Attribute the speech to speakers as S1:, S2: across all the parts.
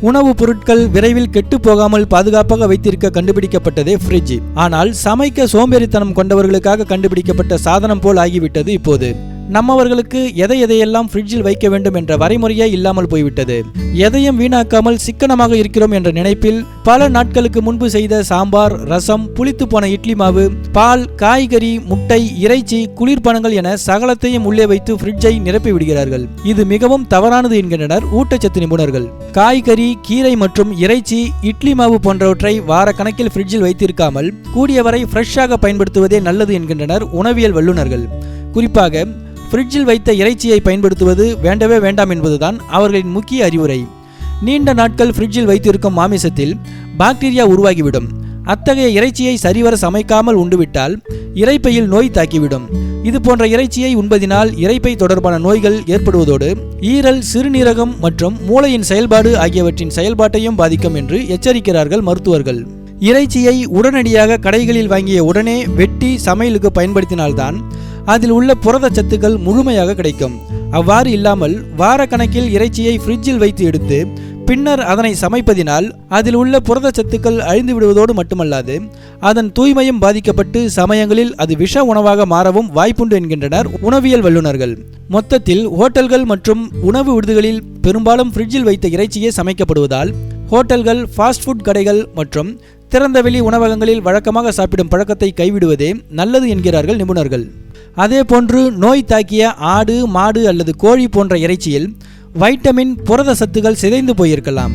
S1: உணவுப் பொருட்கள் விரைவில் கெட்டு போகாமல் பாதுகாப்பாக வைத்திருக்க கண்டுபிடிக்கப்பட்டதே ஃப்ரிட்ஜ் ஆனால் சமைக்க சோம்பேறித்தனம் கொண்டவர்களுக்காக கண்டுபிடிக்கப்பட்ட சாதனம் போல் ஆகிவிட்டது இப்போது. நம்மவர்களுக்கு எதை எதையெல்லாம் ஃப்ரிட்ஜில் வைக்க வேண்டும் என்ற வரைமுறையே இல்லாமல் போய்விட்டது. எதையும் வீணாக்காமல் சிக்கனமாக இருக்கிறோம் என்ற நினைப்பில் பல நாட்களுக்கு முன்பு செய்த சாம்பார் ரசம் புளித்து போன இட்லி மாவு பால் காய்கறி முட்டை இறைச்சி குளிர்பானங்கள் என சகலத்தையும் உள்ளே வைத்து ஃப்ரிட்ஜை நிரப்பி விடுகிறார்கள். இது மிகவும் தவறானது என்கின்றனர் ஊட்டச்சத்து நிபுணர்கள். காய்கறி கீரை மற்றும் இறைச்சி இட்லி மாவு போன்றவற்றை வார கணக்கில் ஃப்ரிட்ஜில் வைத்திருக்காமல் கூடியவரை ஃப்ரெஷ்ஷாக பயன்படுத்துவதே நல்லது என்கின்றனர் உணவியல் வல்லுநர்கள். குறிப்பாக ஃப்ரிட்ஜில் வைத்த இறைச்சியை பயன்படுத்துவது வேண்டவே வேண்டாம் என்பதுதான் அவர்களின் முக்கிய அறிவுரை. நீண்ட நாட்கள் ஃப்ரிட்ஜில் வைத்திருக்கும் மாமிசத்தில் பாக்டீரியா உருவாகிவிடும். அத்தகைய இறைச்சியை சரிவர சமைக்காமல் உண்டுவிட்டால் இறைப்பையில் நோய் தாக்கிவிடும். இது போன்ற இறைச்சியை உண்பதினால் இறைப்பை தொடர்பான நோய்கள் ஏற்படுவதோடு ஈரல் சிறுநீரகம் மற்றும் மூளையின் செயல்பாடு ஆகியவற்றின் செயல்பாட்டையும் பாதிக்கும் என்று எச்சரிக்கிறார்கள் மருத்துவர்கள். இறைச்சியை உடனடியாக கடைகளில் வாங்கிய உடனே வெட்டி சமையலுக்கு பயன்படுத்தினால்தான் அதில் உள்ள புரத சத்துக்கள் முழுமையாக கிடைக்கும். அவ்வாறு இல்லாமல் வார கணக்கில் இறைச்சியை ஃப்ரிட்ஜில் வைத்து எடுத்து பின்னர் அதனை சமைப்பதினால் அதில் உள்ள புரத சத்துக்கள் அழிந்து விடுவதோடு மட்டுமல்லாது அதன் தூய்மையும் பாதிக்கப்பட்டு சமயங்களில் அது விஷ உணவாக மாறவும் வாய்ப்புண்டு என்கின்றனர் உணவியல் வல்லுநர்கள். மொத்தத்தில் ஹோட்டல்கள் மற்றும் உணவு விடுதிகளில் பெரும்பாலும் ஃப்ரிட்ஜில் வைத்த இறைச்சியே சமைக்கப்படுவதால் ஹோட்டல்கள் ஃபாஸ்ட் ஃபுட் கடைகள் மற்றும் திறந்தவெளி உணவகங்களில் வழக்கமாக சாப்பிடும் பழக்கத்தை கைவிடுவதே நல்லது என்கிறார்கள் நிபுணர்கள். அதே போன்று நோய் தாக்கிய ஆடு மாடு அல்லது கோழி போன்ற இறைச்சியில் வைட்டமின் புரத சத்துகள் சிதைந்து போயிருக்கலாம்.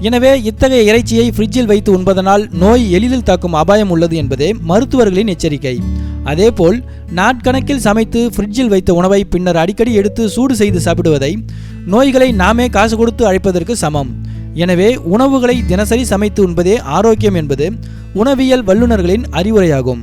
S1: எனவே இத்தகைய இறைச்சியை ஃப்ரிட்ஜில் வைத்து உண்பதனால் நோய் எளிதில் தாக்கும் அபாயம் உள்ளது என்பதே மருத்துவர்களின் எச்சரிக்கை. அதேபோல் நாட்கணக்கில் சமைத்து ஃப்ரிட்ஜில் வைத்த உணவை பின்னர் அடிக்கடி எடுத்து சூடு செய்து சாப்பிடுவதை நோய்களை நாமே காசு கொடுத்து அழைப்பதற்கு சமம். எனவே உணவுகளை தினசரி சமைத்து உண்பதே ஆரோக்கியம் என்பது உணவியல் வல்லுநர்களின் அறிவுரையாகும்.